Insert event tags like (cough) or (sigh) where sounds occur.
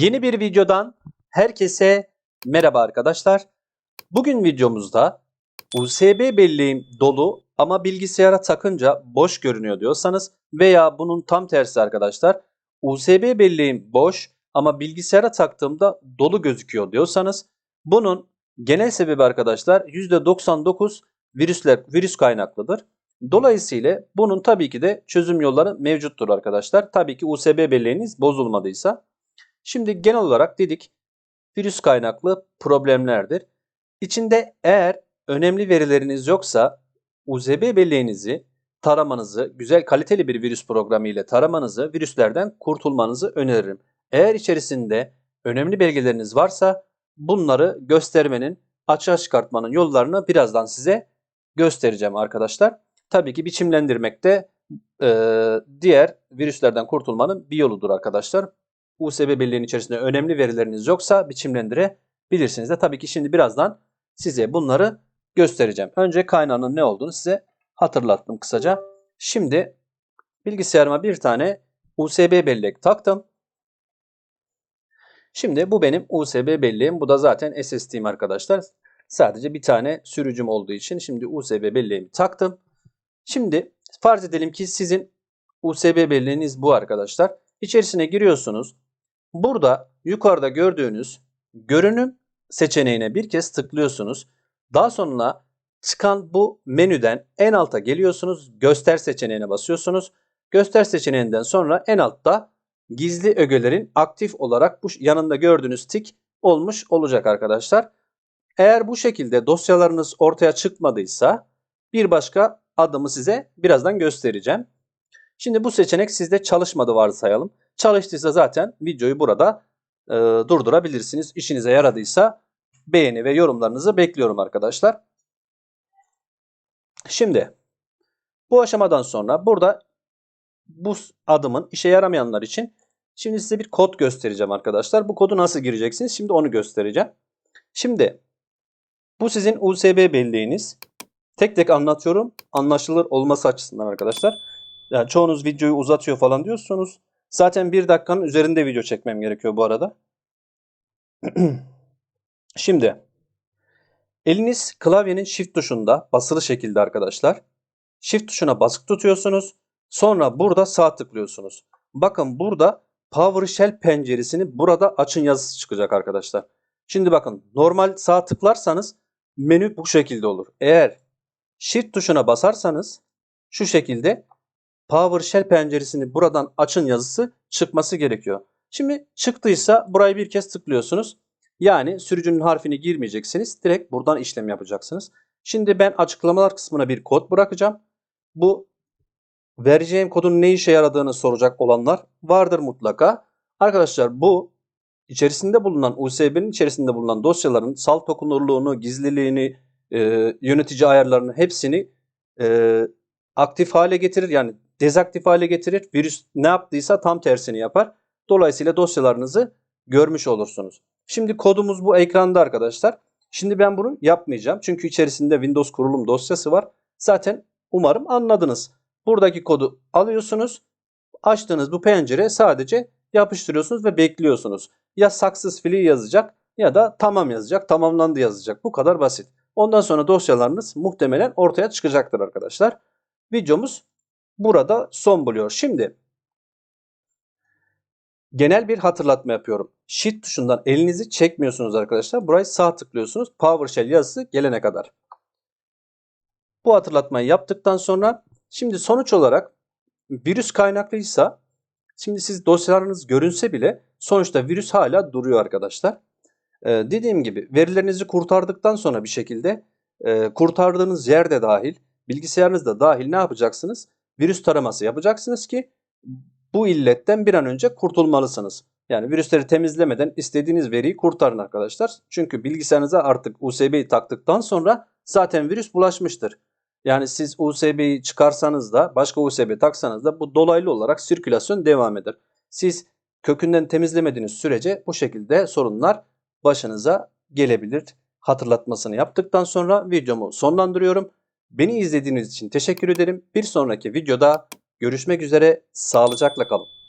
Yeni bir videodan herkese merhaba arkadaşlar. Bugün videomuzda USB belleğim dolu ama bilgisayara takınca boş görünüyor diyorsanız veya bunun tam tersi arkadaşlar USB belleğim boş ama bilgisayara taktığımda dolu gözüküyor diyorsanız bunun genel sebebi arkadaşlar %99 virüsler virüs kaynaklıdır. Dolayısıyla bunun tabii ki de çözüm yolları mevcuttur arkadaşlar. Tabii ki USB belleğiniz bozulmadıysa. Şimdi genel olarak dedik virüs kaynaklı problemlerdir. İçinde eğer önemli verileriniz yoksa USB belleğinizi taramanızı, güzel kaliteli bir virüs programı ile taramanızı, virüslerden kurtulmanızı öneririm. Eğer içerisinde önemli belgeleriniz varsa bunları göstermenin, açığa çıkartmanın yollarını birazdan size göstereceğim arkadaşlar. Tabii ki biçimlendirmek de e, diğer virüslerden kurtulmanın bir yoludur arkadaşlar. USB belleğinin içerisinde önemli verileriniz yoksa biçimlendirebilirsiniz de. Tabii ki şimdi birazdan size bunları göstereceğim. Önce kaynağının ne olduğunu size hatırlattım kısaca. Şimdi bilgisayarıma bir tane USB bellek taktım. Şimdi bu benim USB belleğim. Bu da zaten SSD'm arkadaşlar. Sadece bir tane sürücüm olduğu için şimdi USB belleğimi taktım. Şimdi farz edelim ki sizin USB belleğiniz bu arkadaşlar. İçerisine giriyorsunuz. Burada yukarıda gördüğünüz görünüm seçeneğine bir kez tıklıyorsunuz. Daha sonra çıkan bu menüden en alta geliyorsunuz. Göster seçeneğine basıyorsunuz. Göster seçeneğinden sonra en altta gizli ögelerin aktif olarak bu yanında gördüğünüz tik olmuş olacak arkadaşlar. Eğer bu şekilde dosyalarınız ortaya çıkmadıysa bir başka adımı size birazdan göstereceğim. Şimdi bu seçenek sizde çalışmadı varsayalım. Çalıştıysa zaten videoyu burada e, durdurabilirsiniz. İşinize yaradıysa beğeni ve yorumlarınızı bekliyorum arkadaşlar. Şimdi bu aşamadan sonra burada bu adımın işe yaramayanlar için şimdi size bir kod göstereceğim arkadaşlar. Bu kodu nasıl gireceksiniz? Şimdi onu göstereceğim. Şimdi bu sizin USB belleğiniz. Tek tek anlatıyorum. Anlaşılır olması açısından arkadaşlar. Yani çoğunuz videoyu uzatıyor falan diyorsunuz. Zaten bir dakikanın üzerinde video çekmem gerekiyor bu arada. (clears throat) Şimdi eliniz klavyenin shift tuşunda basılı şekilde arkadaşlar. Shift tuşuna basık tutuyorsunuz. Sonra burada sağ tıklıyorsunuz. Bakın burada PowerShell penceresini burada açın yazısı çıkacak arkadaşlar. Şimdi bakın normal sağ tıklarsanız menü bu şekilde olur. Eğer Shift tuşuna basarsanız şu şekilde PowerShell penceresini buradan açın yazısı çıkması gerekiyor. Şimdi çıktıysa burayı bir kez tıklıyorsunuz. Yani sürücünün harfini girmeyeceksiniz. Direkt buradan işlem yapacaksınız. Şimdi ben açıklamalar kısmına bir kod bırakacağım. Bu vereceğim kodun ne işe yaradığını soracak olanlar vardır mutlaka. Arkadaşlar bu içerisinde bulunan USB'nin içerisinde bulunan dosyaların salt okunurluğunu, gizliliğini, e, yönetici ayarlarını hepsini e, aktif hale getirir. Yani dezaktif hale getirir. Virüs ne yaptıysa tam tersini yapar. Dolayısıyla dosyalarınızı görmüş olursunuz. Şimdi kodumuz bu ekranda arkadaşlar. Şimdi ben bunu yapmayacağım. Çünkü içerisinde Windows kurulum dosyası var. Zaten umarım anladınız. Buradaki kodu alıyorsunuz. Açtığınız bu pencere sadece yapıştırıyorsunuz ve bekliyorsunuz. Ya successfully yazacak ya da tamam yazacak, tamamlandı yazacak. Bu kadar basit. Ondan sonra dosyalarınız muhtemelen ortaya çıkacaktır arkadaşlar. Videomuz burada son buluyor. Şimdi genel bir hatırlatma yapıyorum. Shift tuşundan elinizi çekmiyorsunuz arkadaşlar. Burayı sağ tıklıyorsunuz. PowerShell yazısı gelene kadar. Bu hatırlatmayı yaptıktan sonra şimdi sonuç olarak virüs kaynaklıysa şimdi siz dosyalarınız görünse bile sonuçta virüs hala duruyor arkadaşlar. Ee, dediğim gibi verilerinizi kurtardıktan sonra bir şekilde e, kurtardığınız yerde dahil bilgisayarınızda dahil ne yapacaksınız? Virüs taraması yapacaksınız ki bu illetten bir an önce kurtulmalısınız. Yani virüsleri temizlemeden istediğiniz veriyi kurtarın arkadaşlar. Çünkü bilgisayarınıza artık USB'yi taktıktan sonra zaten virüs bulaşmıştır. Yani siz USB'yi çıkarsanız da başka USB taksanız da bu dolaylı olarak sirkülasyon devam eder. Siz kökünden temizlemediğiniz sürece bu şekilde sorunlar başınıza gelebilir. Hatırlatmasını yaptıktan sonra videomu sonlandırıyorum. Beni izlediğiniz için teşekkür ederim. Bir sonraki videoda görüşmek üzere. Sağlıcakla kalın.